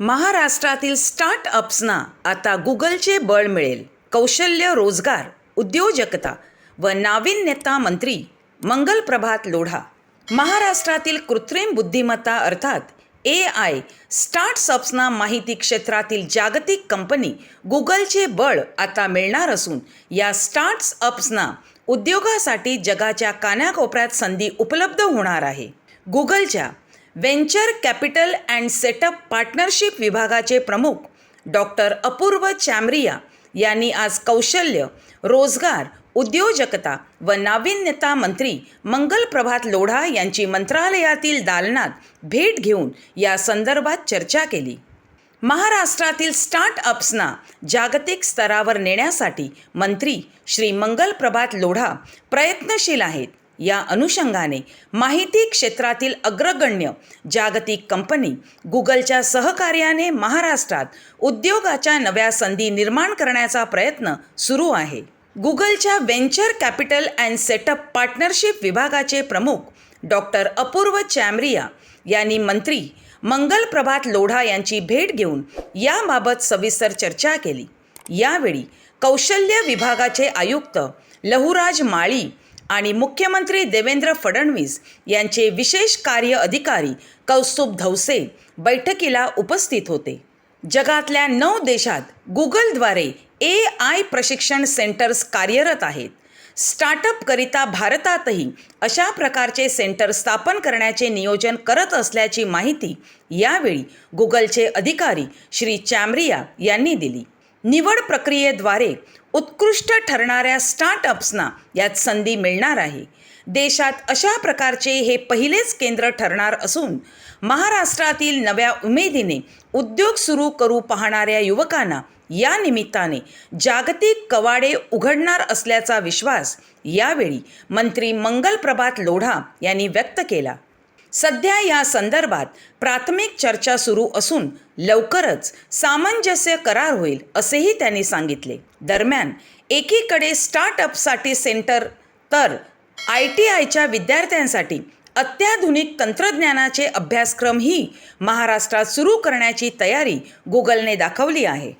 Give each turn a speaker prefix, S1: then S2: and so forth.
S1: महाराष्ट्रातील स्टार्टअप्सना आता गुगलचे बळ मिळेल. कौशल्य रोजगार उद्योजकता व नाविन्यता मंत्री मंगल प्रभात लोढा. महाराष्ट्रातील कृत्रिम बुद्धिमत्ता अर्थात ए आय स्टार्टअप्सना माहिती क्षेत्रातील जागतिक कंपनी गुगलचे बळ आता मिळणार असून या स्टार्टअप्सना उद्योगासाठी जगाच्या कानाकोपऱ्यात संधी उपलब्ध होणार आहे. गुगलच्या venture capital and setup partnership विभागाचे प्रमुख डॉक्टर अपूर्व चॅमरिया यांनी आज कौशल्य रोजगार उद्योजकता व नाविन्यता मंत्री मंगल प्रभात लोढा यांची मंत्रालयातील दालनात भेट घेऊन या संदर्भात चर्चा केली. महाराष्ट्रातील स्टार्टअप्सना जागतिक स्तरावर नेण्यासाठी मंत्री श्री मंगल प्रभात लोढा प्रयत्नशील आहेत. या अनुषंगाने माहिती क्षेत्रातील अग्रगण्य जागतिक कंपनी गुगलच्या सहकार्याने महाराष्ट्रात उद्योगाच्या नव्या संधी निर्माण करण्याचा प्रयत्न सुरू आहे. गुगलच्या venture capital and setup partnership विभागाचे प्रमुख डॉक्टर अपूर्व चॅमरिया यांनी मंत्री मंगल प्रभात लोढा यांची भेट घेऊन याबाबत सविस्तर चर्चा केली. यावेळी कौशल्य विभागाचे आयुक्त लहुराज माळी आणि मुख्यमंत्री देवेंद्र फडणवीस यांचे विशेष कार्य अधिकारी कौस्तुभ धवसे बैठकीला उपस्थित होते. जगातल्या नऊ देशात गुगलद्वारे ए आय प्रशिक्षण सेंटर्स कार्यरत आहेत. स्टार्टअपकरिता भारतातही अशा प्रकारचे सेंटर स्थापन करण्याचे नियोजन करत असल्याची माहिती यावेळी गुगलचे अधिकारी श्री चॅमरिया यांनी दिली. निवड प्रक्रियेद्वारे उत्कृष्ट ठरणाऱ्या स्टार्टअप्सना यात संधी मिळणार आहे. देशात अशा प्रकारचे हे पहिलेच केंद्र ठरणार असून महाराष्ट्रातील नव्या उमेदीने उद्योग सुरू करू पाहणाऱ्या युवकांना या निमित्ताने जागतिक कवाडे उघडणार असल्याचा विश्वास यावेळी मंत्री मंगल प्रभात लोढा यांनी व्यक्त केला. सध्या या संदर्भात प्राथमिक चर्चा सुरू असून लवकरच सामंजस्य करार होईल असेही त्यांनी सांगितले. दरम्यान एकीकडे स्टार्टअपसाठी सेंटर तर आय टी आयच्या विद्यार्थ्यांसाठी अत्याधुनिक तंत्रज्ञानाचे अभ्यासक्रमही महाराष्ट्रात सुरू करण्याची तयारी गुगलने दाखवली आहे.